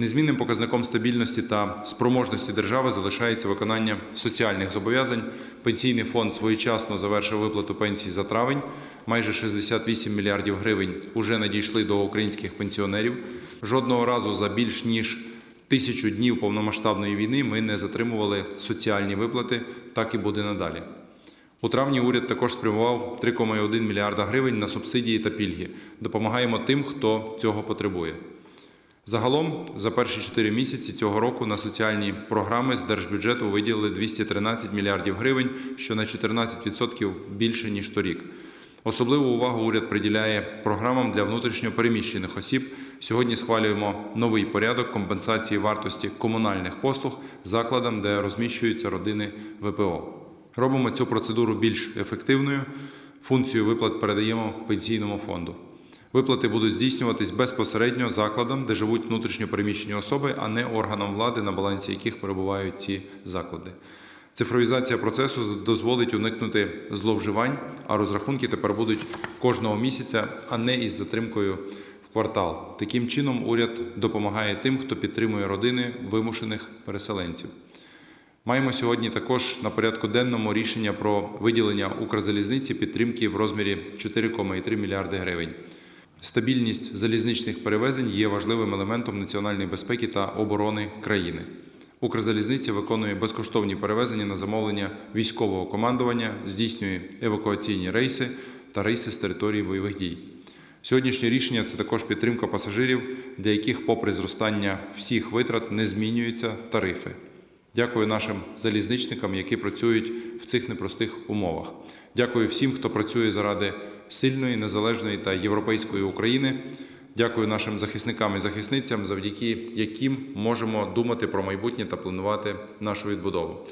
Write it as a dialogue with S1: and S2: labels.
S1: Незмінним показником стабільності та спроможності держави залишається виконання соціальних зобов'язань. Пенсійний фонд своєчасно завершив виплату пенсій за травень. Майже 68 мільярдів гривень уже надійшли до українських пенсіонерів. Жодного разу за більш ніж тисячу днів повномасштабної війни ми не затримували соціальні виплати, так і буде надалі. У травні уряд також спрямував 3,1 мільярда гривень на субсидії та пільги. Допомагаємо тим, хто цього потребує. Загалом за перші 4 місяці цього року на соціальні програми з держбюджету виділили 213 мільярдів гривень, що на 14% більше ніж торік. Особливу увагу уряд приділяє програмам для внутрішньо переміщених осіб. Сьогодні схвалюємо новий порядок компенсації вартості комунальних послуг закладам, де розміщуються родини ВПО. Робимо цю процедуру більш ефективною. Функцію виплат передаємо пенсійному фонду. Виплати будуть здійснюватись безпосередньо закладам, де живуть внутрішньо переміщені особи, а не органам влади, на балансі яких перебувають ці заклади. Цифровізація процесу дозволить уникнути зловживань, а розрахунки тепер будуть кожного місяця, а не із затримкою в квартал. Таким чином, уряд допомагає тим, хто підтримує родини вимушених переселенців. Маємо сьогодні також на порядку денному рішення про виділення Укрзалізниці підтримки в розмірі 4,3 мільярди гривень. Стабільність залізничних перевезень є важливим елементом національної безпеки та оборони країни. Укрзалізниця виконує безкоштовні перевезення на замовлення військового командування, здійснює евакуаційні рейси та рейси з території бойових дій. Сьогоднішнє рішення це також підтримка пасажирів, для яких, попри зростання всіх витрат, не змінюються тарифи. Дякую нашим залізничникам, які працюють в цих непростих умовах. Дякую всім, хто працює заради сильної, незалежної та європейської України. Дякую нашим захисникам і захисницям, завдяки яким можемо думати про майбутнє та планувати нашу відбудову.